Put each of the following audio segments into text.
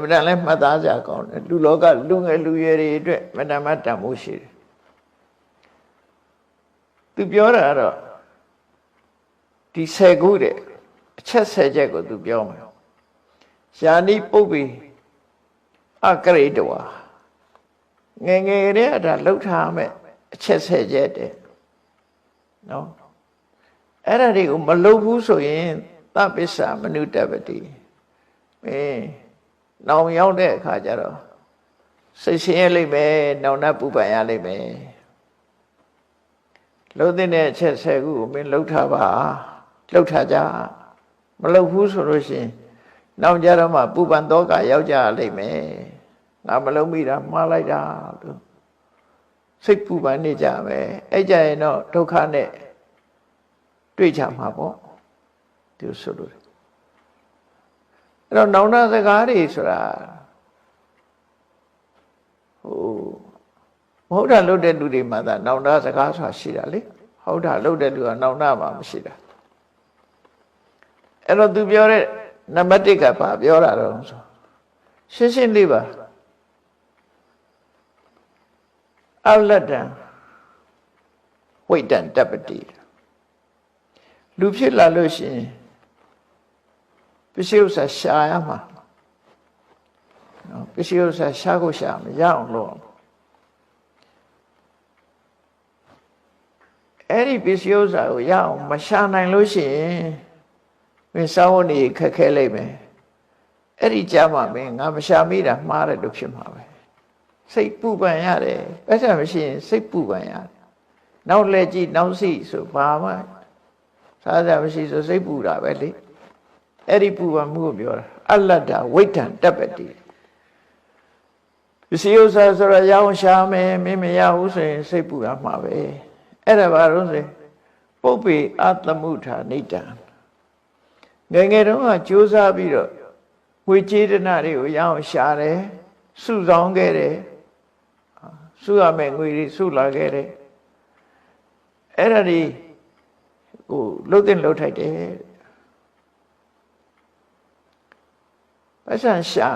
အမှန်တန်လည်းမှတ်သားကြကောင်းတယ်လူလောကလူငယ်လူရွယ်တွေအတွက်မတန်မတန်မှုရှိတယ်သူပြောတာကတော့ဒီဆယ်ခုတဲ့အချက်ဆယ်ချက်ကိုသူပြောမှာယာနိပုပ္ပိအကရိတဝါငယ်ငယ်ကလေးကဒါလှုပ်ထားမယ်အချက်ဆယ်ချက်တဲ့နော်အဲ့ဒါတွေကိုမလှုပ်ဘူးဆိုရင်သပ္ပစ္စမနုတ္တပတိမင်း နောင်ရောက်တဲ့အခါကျတော့စိတ်ဆင်းရဲလိမ့်မယ်နောင်နှပူပန်ရလိမ့်မယ်လှုပ်တဲ့အချက်ဆယ်ခုကိုမင်းလှုပ်ထားပါလှုပ်ထားကြမလှုပ်ဘူးဆိုလို့ရှိရင်နောက်ကြတော့မှပူပန်တော့ကရောက်ကြလိမ့်မယ်ငါမလုံးမိတာမှားလိုက်တာလို့စိတ်ပူပန်နေကြမယ်အဲ့ကြရင်တော့ဒုက္ခနဲ့တွေ့ကြမှာပေါ့သူဆိုလို့ အဲ့တော့နောင်နာစကားတွေဆိုတာဟိုမဟုတ်တာလုပ်တဲ့လူတွေမှာသာနောင်နာစကားဆိုတာရှိတာလေဟုတ်တာလုပ်တဲ့လူကနောင်နာမှာမရှိတာအဲ့တော့သူပြောတဲ့နံပါတ်1ကပါပြောတာတော့ဆိုရှင်းရှင်းလေးပါအလတ္တံဝိတ္တံတပ္ပတိလူဖြစ်လာလို့ရှိရင်ပ စ္စည်းဥစ္စာရှာရမှာနော်ပစ္စည်းဥစ္စာရှာကိုရှာမရအောင်လုပ်အောင်အဲ့ဒီပစ္စည်းဥစ္စာကိုရအောင်မရှာနိုင်လို့ရှိရင်မင်းစောင်းနေခက်ခဲလိမ့်မယ်အဲ့ဒီကြမှာမင်းငါမရှာမိတာမှားတယ်လို့ဖြစ်မှာပဲစိတ်ပူပန်ရတယ်ပတ်စံမရှိရင်စိတ်ပူပန်ရတယ်နောက်လက်ကြည့်နောက်စီဆိုဘာမှစားကြမရှိဆိုစိတ်ပူတာပဲလေ အဲ့ဒီပူပန်မှုကိုပြောတာအလတ္တဝိတ္တံတပ္ပတိပစ္စည်းဥစ္စာဆိုတော့ရအောင်ရှာမယ်မင်းမရဘူးဆိုရင်စိတ်ပူရမှာပဲအဲ့ဒါဘာလို့ဆိုပုပ္ပေအတ္တမှုထာနိတံငယ်ငယ်တုန်းကကြိုးစားပြီးတော့ဝေကျေတနာတွေကိုရအောင်ရှာတယ်စုဆောင်ခဲ့တယ်စုရမယ်ငွေတွေစုလာခဲ့တယ်အဲ့ဒါဒီဟိုလှုပ်တဲ့လှုပ်ထိုက်တယ် ပတ်စံရှာ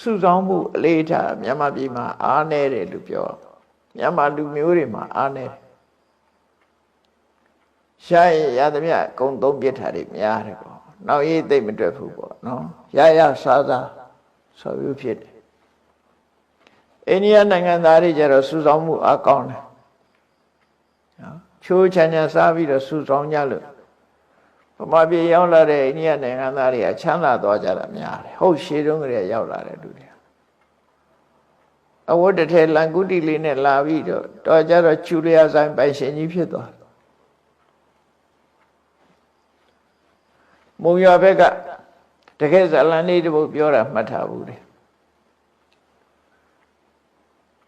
စုဆောင်မှုအလေးထားမြန်မာပြည်မှာအားနေတယ်လို့ပြောမြန်မာလူမျိုးတွေမှာအားနေတယ်ရှာရင်ရသမျှအကုန်သုံးပြစ်တာတွေများတယ်ပေါ့နောက်ရေးသိမ့်မတွက်ဘူးပေါ့နော်ရရစားစားဆိုပြီးဖြစ်တယ်အိန္ဒိယနိုင်ငံသားတွေကျတော့စုဆောင်မှုအကောင်းတယ်နော်ချိုးချမ်းချမ်းစားပြီးတော့စုဆောင်ကြလို့ ဗမာပြည်ရောက်လာတဲ့အိန္ဒိယနိုင်ငံသားတွေကချမ်းသာသွားကြတာများတယ်ဟုတ်ရှေးတုန်းကလေးရောက်လာတဲ့လူတွေအဝတ်တစ်ထည်လန်ကုတီလေးနဲ့လာပြီးတော့တော်ကြတော့ချူလျာဆိုင်ပိုင်ရှင်ကြီးဖြစ်သွားတယ်မုံရွာဘက်ကတကယ်ဇလန်လေးတပုတ်ပြောတာမှတ်ထားဘူးလေ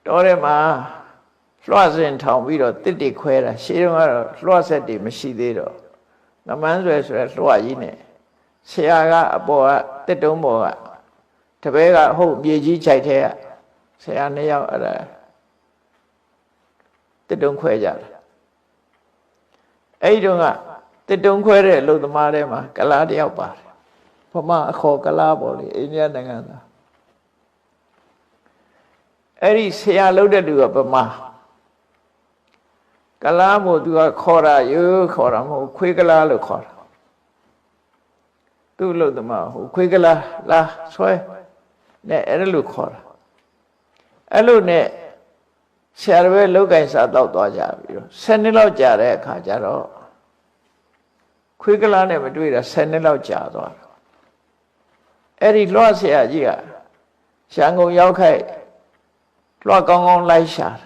တော်ထဲမှာလွှတ်စင်ထောင်ပြီးတော့တစ်တိခွဲတာရှေးတုန်းကတော့လွှတ်ဆက်တွေမရှိသေးတော့ ငမန်းဆွဲဆိုရလွှတ်ကြီးနဲ့ဆရာကအပေါ်ကတစ်တုံးပေါ်ကတပည့်ကဟုတ်မြေကြီးခြိုက်ထဲကဆရာနှစ်ယောက်အဲ့ဒါတစ်တုံးခွဲကြတယ်အဲ့ဒီတုန်းကတစ်တုံးခွဲတဲ့အလုပ်သမားတွေမှာကလားတယောက်ပါတယ်ဗမာအခေါ်ကလားပေါ့လေအိန္ဒိယနိုင်ငံသားအဲ့ဒီဆရာလုပ်တဲ့လူကဗမာ ကလားမို့သူကခေါ်တာရိုးခေါ်တာမဟုတ်ခွေးကလားလို့ခေါ်တာသူ့လို့တမဟိုခွေးကလားလာဆွဲနဲ့အဲ့ဒါလို့ခေါ်တာအဲ့လိုနဲ့ဆရာတော်ပဲလောက်ကင်စားတော့သွားကြပြီတော့10နှစ်လောက်ကြာတဲ့အခါကျတော့ခွေးကလားနဲ့မတွေ့တာ10နှစ်လောက်ကြာသွားတယ်အဲ့ဒီလွှတ်ဆရာကြီးကရန်ကုန်ရောက်ခိုက်လွှတ်ကောင်းကောင်းလိုက်ရှာတယ်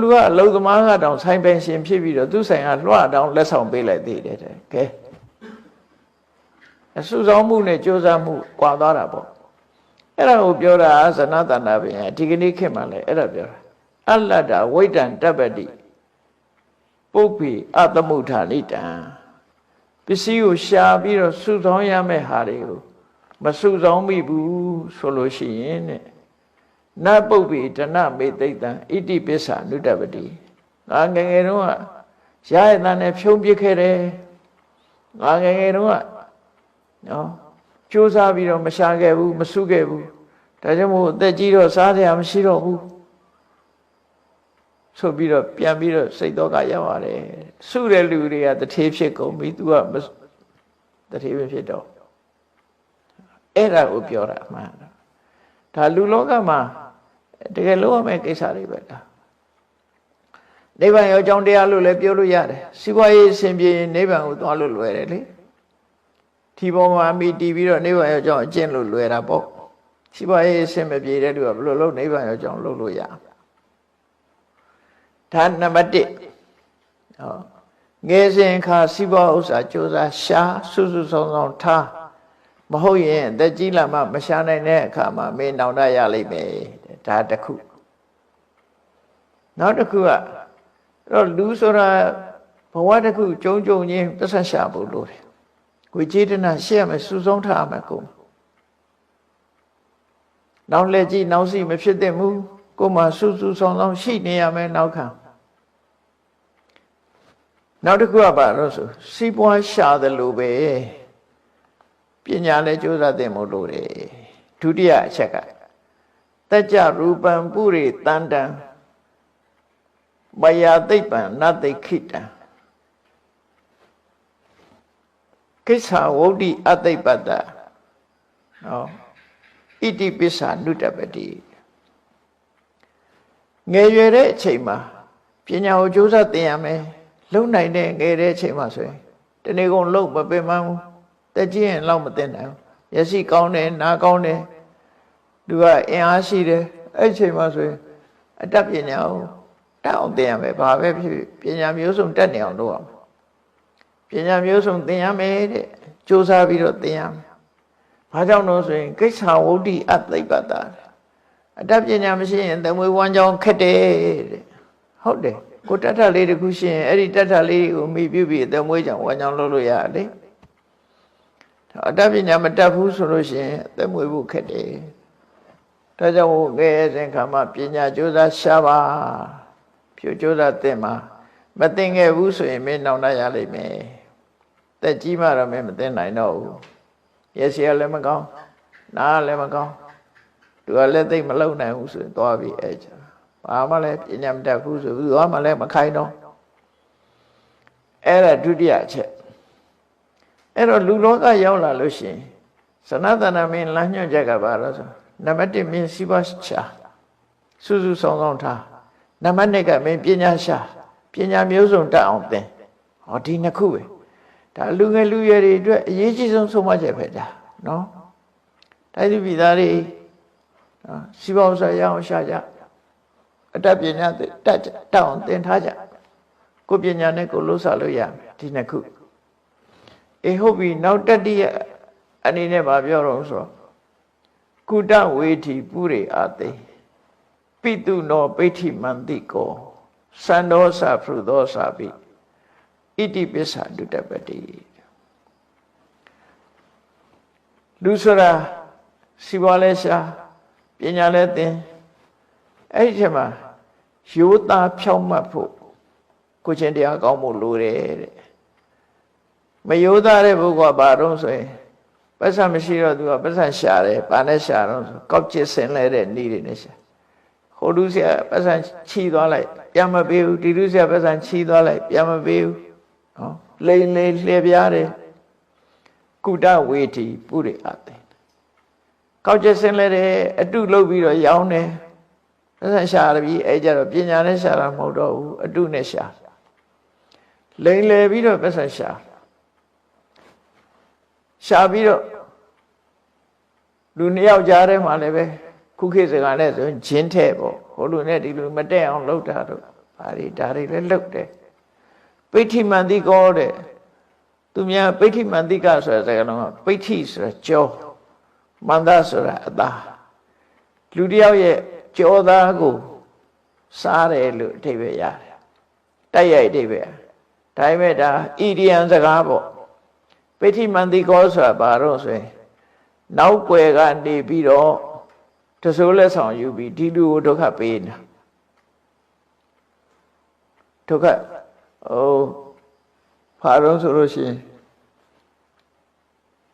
လူကအလုံသမားကတောင်ဆိုင်ပိုင်ရှင်ဖြစ်ပြီးတော့သူ့ဆိုင်ကလွှတ်တောင်လက်ဆောင်ပေးလိုက်သေးတယ်တဲ့ကဲအစုဆောင်မှုနဲ့ကြိုးစားမှုကွာသွားတာပေါ့အဲ့ဒါကိုပြောတာဇနတနာပင်ဒီကနေ့ခေတ်မှလည်းအဲ့ဒါပြောတာအလတ္တဝိတ္တံတပ္ပတိပုပ္ပိအတမုထာနိတံပစ္စည်းကိုရှာပြီးတော့စုဆောင်ရမယ့်ဟာတွေကိုမစုဆောင်မိဘူးဆိုလို့ရှိရင်တဲ့ နတ်ပုပ္ပိတဏမေသိတံဣတိပစ္ဆာနုတ္တပတိငါငယ်ငယ်တုန်းကရရတဲ့နဲ့ဖြုံးပစ်ခဲ့တယ်ငါငယ်ငယ်တုန်းကနော်ကြိုးစားပြီးတော့မရှာခဲ့ဘူးမစုခဲ့ဘူးဒါကြောင့်မို့အသက်ကြီးတော့စားစရာမရှိတော့ဘူးဆိုပြီးတော့ပြန်ပြီးတော့စိတ်တော့ကရောက်ရတယ်စုတဲ့လူတွေကတထေးဖြစ်ကုန်ပြီ तू ကတထေးပဲဖြစ်တော့အဲ့ဒါကိုပြောတာအမှန် ဒါလူလောကမှာတကယ်လို့ရမယ့်ကိစ္စတွေပဲဒါနိဗ္ဗာန်ရောအကြောင်းတရားလို့လည်းပြောလို့ရတယ်စီးပွားရေးအစဉ်ပြေနိဗ္ဗာန်ကိုသွားလို့လွယ်တယ်လေဒီပေါ်မှာမိတည်ပြီးတော့နိဗ္ဗာန်ရောအကြောင်းအကျင့်လို့လွယ်တာပေါ့စီးပွားရေးအစဉ်မပြေတဲ့လူကဘယ်လိုလုပ်နိဗ္ဗာန်ရောအကြောင်းလုပ်လို့ရဒါနံပါတ်1ဟောငယ်စဉ်ခါစီးပွားဥစ္စာကြိုးစားရှာစုစုဆောင်ဆောင်ထား မဟုတ်ရင်အသက်ကြီးလာမှမရှာနိုင်တဲ့အခါမှာမင်းနောင်တရလိမ့်မယ်ဒါတစ်ခုနောက်တစ်ခုကအဲ့တော့လူဆိုတာဘဝတစ်ခုကြုံကြုံချင်းပတ်ဆက်ရှာဖို့လိုတယ်ကိုကျေတနာရှေ့ရမယ်စုဆုံးထားရမယ်ကိုနောက်လက်ကြည့်နောက်စီမဖြစ်သင့်ဘူးကိုမှစုစုဆောင်ဆောင်ရှိနေရမယ်နောက်ခံနောက်တစ်ခုကဘာလို့ဆိုစီးပွားရှာတယ်လို့ပဲပ ညာလည်းကြိုးစားသင့်မို့လို့တယ်ဒုတိယအချက်ကတကြရူပံပုရိတန္တံမယာသိပ္ပံနသိခိတံကိစ္ဆာဝုဒ္ဓိအသိပ္ပတ္တနော်ဣတိပစ္ဆာနုတ္တပတိငယ်ရွယ်တဲ့အချိန်မှာပညာကိုကြိုးစားသင်ရမယ်လုံနိုင်တဲ့ငယ်တဲ့အချိန်မှာဆိုရင်တနေ့ကုန်လုံမပင်မဘူး တက်ကြည့်ရင်လောက်မသိနိုင်ဘူးမျက်စိကောင်းတယ်နားကောင်းတယ်သူကအင်အားရှိတယ်အဲ့ချိန်မှာဆိုရင်အတတ်ပညာကိုတက်အောင်သင်ရမယ်ဘာပဲဖြစ်ဖြစ်ပညာမျိုးစုံတက်နေအောင်လုပ်အောင်ပညာမျိုးစုံသင်ရမယ်တဲ့စူးစမ်းပြီးတော့သင်ရမယ်ဘာကြောင့်လို့ဆိုရင်ကိစ္ဆာဝုဒ္ဓိအသိပ္ပတာအတတ်ပညာမရှိရင်သမွေဝမ်းကြောင်းခက်တယ်တဲ့ဟုတ်တယ်ကိုတတ်ထလေးတခုရှိရင်အဲ့ဒီတတ်ထလေးကိုမိပြုပြီးသမွေကြောင့်ဝမ်းကြောင်းလုပ်လို့ရတယ် အတတ်ပညာမတတ်ဘူးဆိုလို့ရှိရင်သမွေဖို့ခက်တယ်ဒါကြောင့်ငယ်စဉ်ခါမှပညာကြိုးစားရှာပါဖြူကြိုးစားသင်မှာမသင်ခဲ့ဘူးဆိုရင်မင်းနောင်တရလိမ့်မယ်တက်ကြီးမှတော့မင်းမသင်နိုင်တော့ဘူးရစီကလည်းမကောင်းနားလည်းမကောင်းသူကလည်းသိမလုံနိုင်ဘူးဆိုရင်သွားပြီးအဲ့ချာဘာမှလည်းပညာမတတ်ဘူးဆိုသူကမှလည်းမခိုင်းတော့အဲ့ဒါဒုတိယအချက် အဲ့တော့လူလောကရောက်လာလို့ရှိရင်သနတနာမင်းလမ်းညွှန်ချက်ကဘာလို့ဆိုနံပါတ်1မင်းစီးပွားရှာစုစုဆောင်ဆောင်ထားနံပါတ်2ကမင်းပညာရှာပညာမျိုးစုံတတ်အောင်သင်ဟောဒီနှစ်ခုပဲဒါလူငယ်လူရွယ်တွေအတွက်အရေးကြီးဆုံးဆုံးမချက်ပဲဒါနော်တိုင်းသူပြည်သားတွေနော်စီးပွားဥစ္စာရအောင်ရှာကြအတတ်ပညာတတ်တတ်အောင်သင်ထားကြကိုပညာနဲ့ကိုလို့ဆလို့ရမယ်ဒီနှစ်ခု အေဟုတ်ပြီနောက်တတိယအနေနဲ့ဗာပြောတော့ဆိုကုတဝေထီပုရိအာသိပိတုနောပိဋ္ဌိမန္တိကောစန္ဒောသဖရုသောသပိဣတိပစ္ဆာဒုတပတိလူဆိုတာစီပွားလဲရှာပညာလဲသင်အဲ့ဒီချက်မှာရိုးသားဖြောင့်မတ်ဖို့ကိုချင်းတရားကောင်းဖို့လိုတယ်တဲ့ မယိုးသားတဲ့ပုဂ္ဂိုလ်ကဘာတော့ဆိုရင်ပတ်စံမရှိတော့သူကပတ်စံရှာတယ်ဘာနဲ့ရှာတော့ဆိုကောက်ကျစ်ဆင်လဲတဲ့ဤတွေနဲ့ရှာဟိုလူဆရာပတ်စံချီသွားလိုက်ပြန်မပေးဘူးဒီလူဆရာပတ်စံချီသွားလိုက်ပြန်မပေးဘူးနော်လိန်လေလှည့်ပြားတယ်ကုတဝေတီပုရိအတေကောက်ကျစ်ဆင်လဲတယ်အတုလုပ်ပြီးတော့ရောင်းတယ်ပတ်စံရှာရပြီအဲကြတော့ပညာနဲ့ရှာတာမဟုတ်တော့ဘူးအတုနဲ့ရှာလိန်လေပြီးတော့ပတ်စံရှာ ရှာပြီးတော့လူနှစ်ယောက်ကြားထဲမှာလည်းပဲခုခေတ်စကားနဲ့ဆိုရင်ဂျင်းထဲပေါ့ဟိုလူနဲ့ဒီလူမတက်အောင်လှုပ်တာတော့ဘာတွေဒါတွေလည်းလှုပ်တယ်ပိဋိမန္တိကောတဲ့သူများပိဋိမန္တိကဆိုတဲ့စကားလုံးကပိဋိဆိုတာကြောမန္တဆိုတာအသားလူတစ်ယောက်ရဲ့ကြောသားကိုစားတယ်လို့အဓိပ္ပာယ်ရတယ်တိုက်ရိုက်အဓိပ္ပာယ်ဒါပေမဲ့ဒါဣဒီယံစကားပေါ့ ပိဋိမန္တိကောဆိုတာဘာတော့ဆိုရင်နောက်ွယ်ကနေပြီးတော့တဆိုးလက်ဆောင်ယူပြီးဒီလူကိုဒုက္ခပေးနေတာဒုက္ခဟိုဖာတော့ဆိုလို့ရှိရင်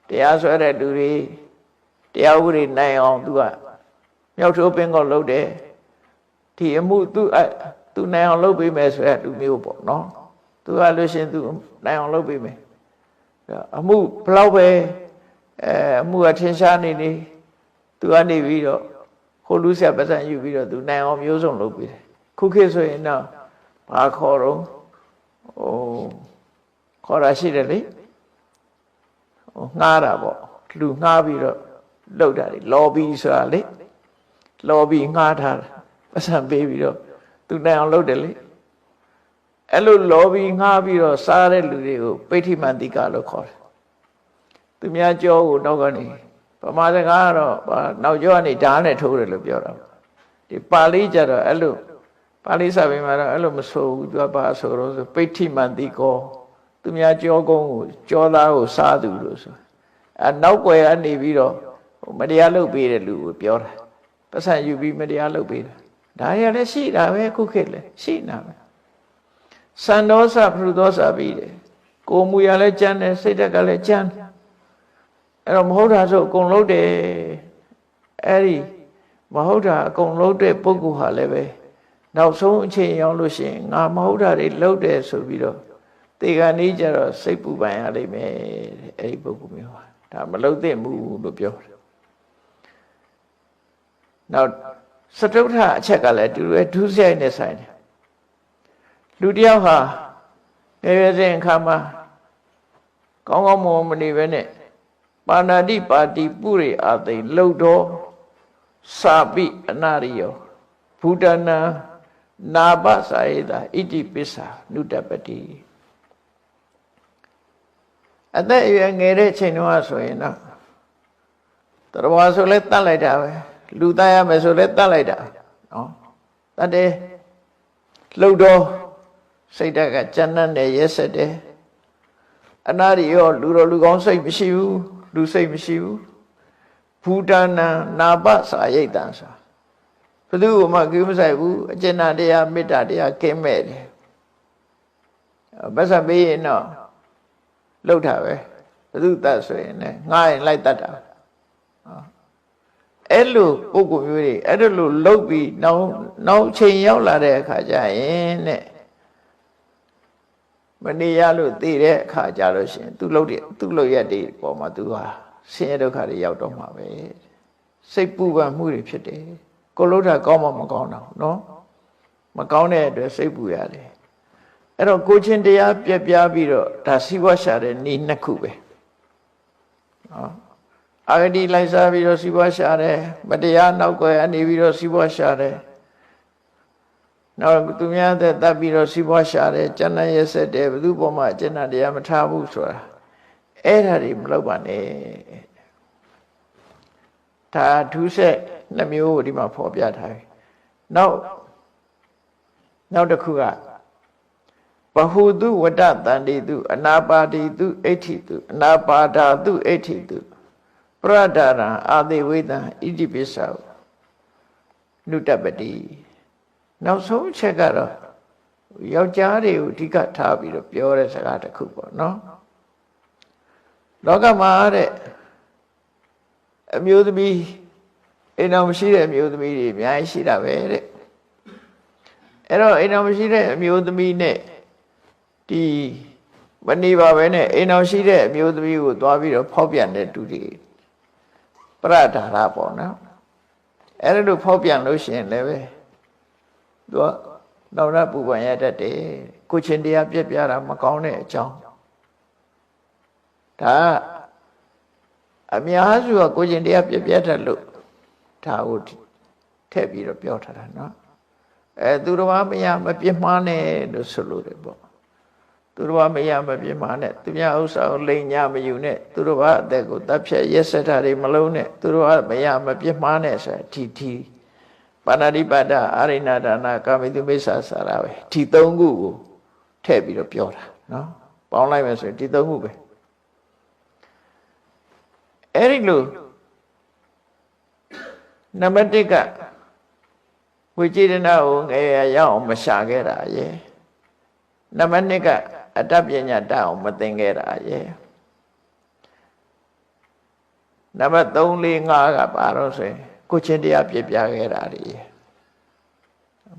တရားဆွဲတဲ့လူတွေတရားဥပဒေနိုင်အောင်သူကမြောက်ထိုးပင်ကောလုပ်တယ်ဒီအမှုသူအသူနိုင်အောင်လုပ်ပေးမယ်ဆိုတဲ့လူမျိုးပေါ့နော်သူကလို့ရှိရင်သူနိုင်အောင်လုပ်ပေးမယ် အမှုဘလောက်ပဲအဲအမှုကထင်ရှားနေနေသူကနေပြီးတော့ဟိုလူဆက်ပတ်စံယူပြီးတော့သူနိုင်အောင်မျိုးစုံလုပ်ပေးတယ်ခုခေတ်ဆိုရင်တော့ဘာခေါ်တော့ဟိုခေါ်တာရှိတယ်လေဟိုငှားတာပေါ့လူငှားပြီးတော့လုပ်တာလေလော်ဘီဆိုတာလေလော်ဘီငှားထားတာပတ်စံပေးပြီးတော့သူနိုင်အောင်လုပ်တယ်လေ အဲ့လိုလော်ဘီငှားပြီးတော့စားတဲ့လူတွေကိုပိဋိမန္တိကလို့ခေါ်တယ်သူများကြောကိုနောက်ကနေဗမာစကားကတော့နောက်ကျောကနေဓာတ်နဲ့ထိုးတယ်လို့ပြောတာဒီပါဠိကျတော့အဲ့လိုပါဠိစာပေမှာတော့အဲ့လိုမဆိုဘူးသူကဘာဆိုတော့ဆိုပိဋိမန္တိကောသူများကြောကုန်းကိုကြောသားကိုစားသူလို့ဆိုအဲနောက်ွယ်ကနေပြီးတော့မတရားလုပ်ပေးတဲ့လူကိုပြောတာပတ်စံယူပြီးမတရားလုပ်ပေးတာဒါရလည်းရှိတာပဲခုခေတ်လည်းရှိနေတာပဲ စံဒောစပရုဒောစပြီးတယ်ကိုမူရလည်းကြမ်းတယ်စိတ်ဓာတ်ကလည်းကြမ်းတယ်အဲ့တော့မဟုတ်တာဆိုအကုန်လုံးတယ်အဲ့ဒီမဟုတ်တာအကုန်လုံးတဲ့ပုဂ္ဂိုလ်ဟာလည်းပဲနောက်ဆုံးအချိန်ရောက်လို့ရှိရင်ငါမဟုတ်တာတွေလုပ်တယ်ဆိုပြီးတော့တေခါနေကြတော့စိတ်ပူပန်ရလိမ့်မယ်တဲ့အဲ့ဒီပုဂ္ဂိုလ်မျိုးဟာဒါမလုပ်သင့်ဘူးလို့ပြောတယ်နောက်စတုထအချက်ကလည်းတူတူဒုစရိုက်နဲ့ဆိုင်တယ် လူတယောက်ဟာငယ်ရွယ်စဉ်အခါမှာကောင်းကောင်းမွန်မနေပဲနဲ့ပါဏာတိပါတိပုရိအာသိလှုပ်တော်စာပိအနာရိယောဘူတနာနာပစာယေတာဣတိပစ္စာနုတပတိအသက်အရွယ်ငယ်တဲ့ချိန်တုန်းကဆိုရင်တော့တော်ဘာဆိုလဲတတ်လိုက်တာပဲလူသားရမယ်ဆိုလဲတတ်လိုက်တာနော်တတ်တယ်လှုပ်တော် စိတ်ဓာတ်ကကြမ်းတမ်းတယ်ရက်ဆက်တယ်အနာရိယောလူတော်လူကောင်းစိတ်မရှိဘူးလူစိတ်မရှိဘူးဘူတနာနာပစာရိတ်တံစာဘယ်သူမှကိမဆိုင်ဘူးအကျဉ်းတရားမေတ္တာတရားကင်းမဲ့တယ်ဘတ်စပေးရင်တော့လှုပ်တာပဲဘယ်သူတတ်ဆိုရင်လည်းငှားရင်လိုက်တတ်တာအဲ့လိုပုံကိုမျိုးတွေအဲ့လိုလှုပ်ပြီးနောက်နောက်ချိန်ရောက်လာတဲ့အခါကျရင်တဲ့ မနေရလို့သိတဲ့အခါကြလို့ရှင်သူလှုပ်တဲ့သူလှုပ်ရက်တွေပေါ်မှာသူဟာဆင်းရဲဒုက္ခတွေရောက်တော့မှာပဲစိတ်ပူပန်မှုတွေဖြစ်တယ်ကိုလှုပ်တာကောင်းမှမကောင်းတော့နော်မကောင်းတဲ့အတွက်စိတ်ပူရတယ်အဲ့တော့ကိုချင်းတရားပြက်ပြားပြီးတော့ဒါစီးပွားရှာတဲ့နေ့နှစ်ခုပဲနော်အာဂတိလိုက်စားပြီးတော့စီးပွားရှာတယ်မတရားနောက်ွယ်အနေပြီးတော့စီးပွားရှာတယ် နောက်သူများတဲ့တပ်ပြီးတော့စီးပွားရှာတယ်ကျန်တဲ့ရက်ဆက်တယ်ဘယ်သူပေါ်မှာကျန်တဲ့တရားမထားဘူးဆိုတာအဲ့ဒါတွေမလုပ်ပါနဲ့ဒါဒုစက်နှမျိုးကိုဒီမှာဖော်ပြထားပြီနောက်နောက်တစ်ခုကဘဟုတုဝတ္တတန္တိတုအနာပါတိတုအဋ္ဌိတုအနာပါဒာတုအဋ္ဌိတုပရဒရံအာတိဝိတံဣတိပိစ္ဆာနုတပတိ နောက်ဆုံးချက်ကတော့ယောက်ျားတွေကိုအဓိကထားပြီးတော့ပြောတဲ့စကားတစ်ခုပေါ့နော်လောကမှာတဲ့အမျိုးသမီးအိမ်တော်မရှိတဲ့အမျိုးသမီးတွေအများကြီးရှိတာပဲတဲ့အဲ့တော့အိမ်တော်မရှိတဲ့အမျိုးသမီးနဲ့ဒီမနေပါပဲနဲ့အိမ်တော်ရှိတဲ့အမျိုးသမီးကိုသွားပြီးတော့ဖောက်ပြန်တဲ့တူတွေပရဒါရပေါ့နော်အဲ့ဒါလို့ဖောက်ပြန်လို့ရှိရင်လည်းပဲ သူကနောက်ရပူပန်ရတတ်တယ်ကိုချင်းတရားပြက်ပြတာမကောင်းတဲ့အကြောင်းဒါအများစုကကိုချင်းတရားပြက်ပြတတ်လို့ဒါကိုထည့်ပြီးတော့ပြောထားတာနော်အဲသူတော်မမရမပြစ်မှားနဲ့လို့ဆိုလို့တယ်ပေါ့သူတော်ဘာမရမပြင်းမာနဲ့သူများဥစ္စာကိုလိန်ညာမယူနဲ့သူတော်ဘာအသက်ကိုတပ်ဖြတ်ရက်စက်တာတွေမလုံးနဲ့သူတော်ဘာမရမပြင်းမာနဲ့ဆိုဒီဒီ ပါဏာတိပါဒအာရိဏဒါနာကာမိတုမိစ္ဆာစာရပဲဒီသုံးခုကိုထည့်ပြီးတော့ပြောတာနော်ပေါင်းလိုက်မယ်ဆိုရင်ဒီသုံးခုပဲအဲ့ဒီလိုနံပါတ်1ကဝိจิတနာကိုငယ်ရရအောင်မရှာခဲ့တာရဲ့နံပါတ်2ကအတ္တပညာတတ်အောင်မသင်ခဲ့တာရဲ့နံပါတ်3 4 5ကပါတော့ဆိုရင် ကိုချင်းတရားပြပြခဲ့တာတွေရဲ့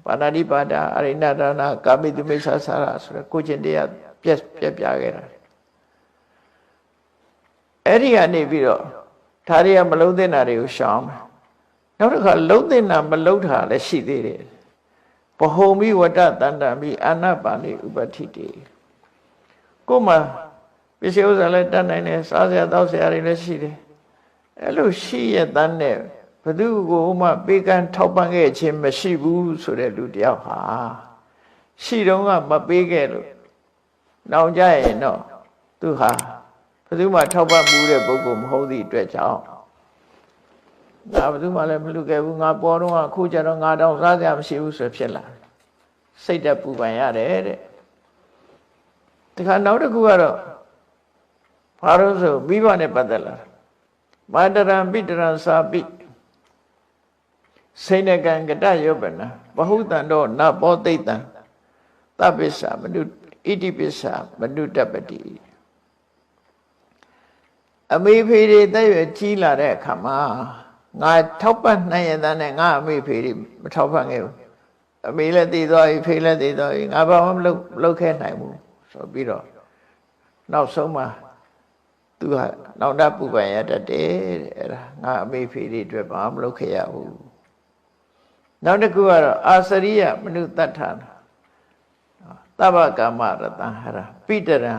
ပါဏာတိပါဒအရိဏဒါနာကာမိတုမိစ္ဆာစာရဆိုရယ်ကိုချင်းတရားပြက်ပြပြခဲ့တာအဲ့ဒီကနေပြီးတော့ဒါတွေကမလုံးသင့်တာတွေကိုရှောင်မယ်နောက်တစ်ခါလုံးသင့်တာမလုံးတာလည်းရှိသေးတယ်ပဟုံမိဝတ္တတန္တံမိအာနာပါဏိဥပတိတေကိုယ်မှာပစ္စည်းဥစ္စာလည်းတတ်နိုင်တယ်စားစရာတောက်စရာတွေလည်းရှိတယ်အဲ့လိုရှိရတဲ့နဲ့ဘ သူကိုမှပေးကမ်းထောက်ပံ့ခဲ့ခြင်းမရှိဘူးဆိုတဲ့လူတယောက်ဟာရှိတော့ကမပေးခဲ့လို့နောင်ကြရင်တော့သူဟာဘသူမှထောက်ပံ့မှုတဲ့ပုဂ္ဂိုလ်မဟုတ်သည့်အတွက်ကြောင့်ငါဘသူမှလည်းမလူခဲ့ဘူးငါပေါ်တော့အခုကျတော့ငါတောင်စားစရာမရှိဘူးဆိုဖြစ်လာတယ်စိတ်တက်ပူပန်ရတယ်တဲ့တခါနောက်တစ်ခုကတော့ဘာလို့ဆိုမိဘနဲ့ပတ်သက်လာမာတရံပိတရံစာပိ စိဏကံကတယောပနဘဟုတံတော့နဘောသိတံသဗ္ဗစ္ဆမနုဣတိပစ္ဆမနုတပတိအမေဖေတွေတက်ရွယ်ကြီးလာတဲ့အခါမှာငါထောက်ပံ့နိုင်ရတဲ့ငါအမေဖေတွေမထောက်ပံ့ခဲ့ဘူးအမေလည်းတည်သွားပြီဖေလည်းတည်သွားပြီငါဘာမှမလုပ်လုပ်ခဲ့နိုင်ဘူးဆိုပြီးတော့နောက်ဆုံးမှာသူကနောင်တပူပန်ရတတ်တယ်တဲ့အဲ့ဒါငါအမေဖေတွေအတွက်ဘာမှမလုပ်ခဲ့ရဘူး နောက်တစ်ခုကတော့အာစရိယမနုတ္တထာသဗ္ဗကာမရတံဟရပိတရံ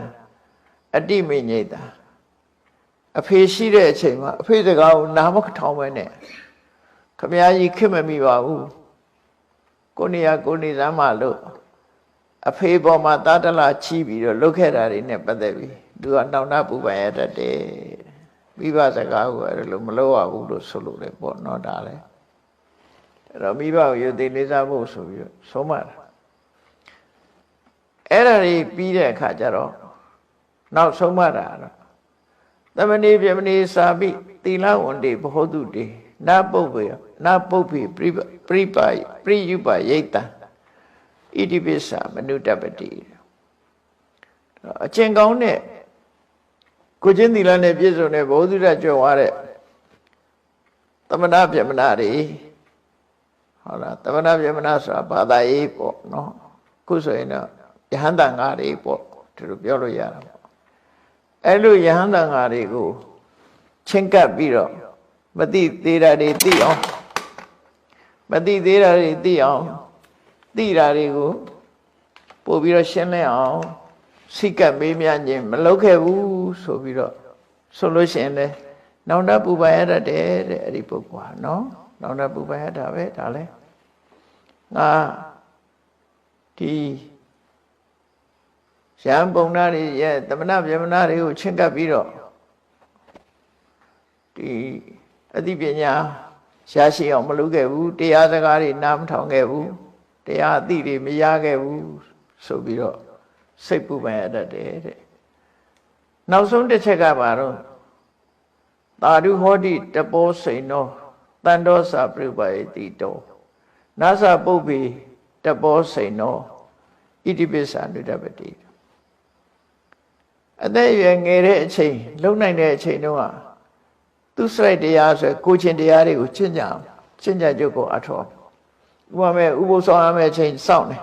အတိမိညိတာအဖေရှိတဲ့အချိန်မှာအဖေစကားကိုနားမထောင်ပဲနဲ့ခမည်းကြီးခင်မမိပါဘူးကိုနေရကိုနေစမ်းမလို့အဖေပေါ်မှာတာတလာချီးပြီးတော့လုတ်ခဲ့တာတွေနဲ့ပတ်သက်ပြီးသူကနှောင်နှပူပန်ရတတ်တယ်မိဘစကားကိုအဲ့လိုမလုပ်ရဘူးလို့ဆိုလို့လေပေါ့နော်ဒါလည်း အဲ့တော့မိဘကိုယုတ်သိလေးစားဖို့ဆိုပြီးတော့ဆုံးမတာအဲ့ဒါတွေပြီးတဲ့အခါကျတော့နောက်ဆုံးမတာတော့သမဏေပြမဏေစာပိသီလဝန္တိဘဟုတုတေနာပုပ္ပေနာပုပ္ပေပရိပရိပါပရိယုပယိတံဣတိပိစ္ဆာမနုတပတိအကျင့်ကောင်းတဲ့ကိုချင်းသီလနဲ့ပြည့်စုံတဲ့ဘောဓုရကြွယ်ဝတဲ့သမဏပြမနာတွေ ဟုတ်လားသမဏပြမနာဆိုတာဘာသာရေးပေါ့နော်ခုဆိုရင်တော့ယဟန္တာငါတွေပေါ့ဒီလိုပြောလို့ရတာပေါ့အဲ့လိုယဟန္တာငါတွေကိုချင်းကပ်ပြီးတော့မသိသေးတာတွေသိအောင်မသိသေးတာတွေသိအောင်သိတာတွေကိုပို့ပြီးတော့ရှင်းလင်းအောင်စိတ်ကပ်မေးမြန်းခြင်းမလုပ်ခဲ့ဘူးဆိုပြီးတော့ဆိုလို့ရှိရင်လေနောင်တပူပါရတတ်တယ်တဲ့အဲ့ဒီပုဂ္ဂိုလ်ဟာနော် နောင်တပူပါရတာပဲဒါလဲငါဒီရံပုံနာတွေရဲ့သမဏဗြဟ္မဏတွေကိုချင်းကပ်ပြီးတော့ဒီအသိပညာရှားရှိအောင်မလုပ်ခဲ့ဘူးတရားစကားတွေနားမထောင်ခဲ့ဘူးတရားအသိတွေမရခဲ့ဘူးဆိုပြီးတော့စိတ်ပူပန်ရတတ်တယ်တဲ့နောက်ဆုံးတစ်ချက်ကပါတော့သာဓုဟောတိတပောစိန်နော တန်တော်စာပြုပယတိတောနာသပုပ္ပေတပောစိန်နောဣတိပိစ္ဆာနုတပတိအသက်အရွယ်ငယ်တဲ့အချိန်လုံနိုင်တဲ့အချိန်တုန်းကသူစရိုက်တရားဆိုကိုချင်းတရားတွေကိုကျင့်ကြအောင်ကျင့်ကြကြုတ်ကိုအထောဥပမာဥပုသ်ဆောင်ရမယ့်အချိန်စောင့်နေ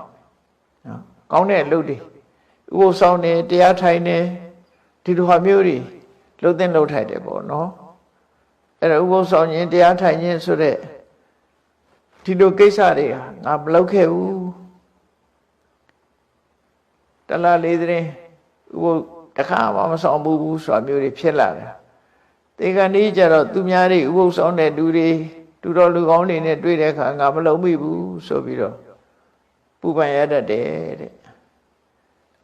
နော်ကောင်းတဲ့အလုပ်တွေဥပုသ်ဆောင်နေတရားထိုင်နေဒီလိုဟာမျိုးတွေလှုပ်သိမ့်လှုပ်ထိုက်တယ်ပေါ့နော် အဲ့ဒါဥပုသ်ဆောင်ခြင်းတရားထိုင်ခြင်းဆိုတဲ့ဒီလိုကိစ္စတွေဟာငါမလုပ်ခဲ့ဘူးတလားလေးတဲ့ဥပုသ်တခါမှမဆောင်ဘူးဆိုတာမျိုးတွေဖြစ်လာတယ်တေခဏီးကြတော့သူများတွေဥပုသ်ဆောင်တဲ့လူတွေလူတော်လူကောင်းတွေနဲ့တွေ့တဲ့အခါငါမလုံမိဘူးဆိုပြီးတော့ပူပန်ရတတ်တယ်တဲ့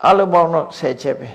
အလုံးပေါင်းတော့10ချက်ပဲ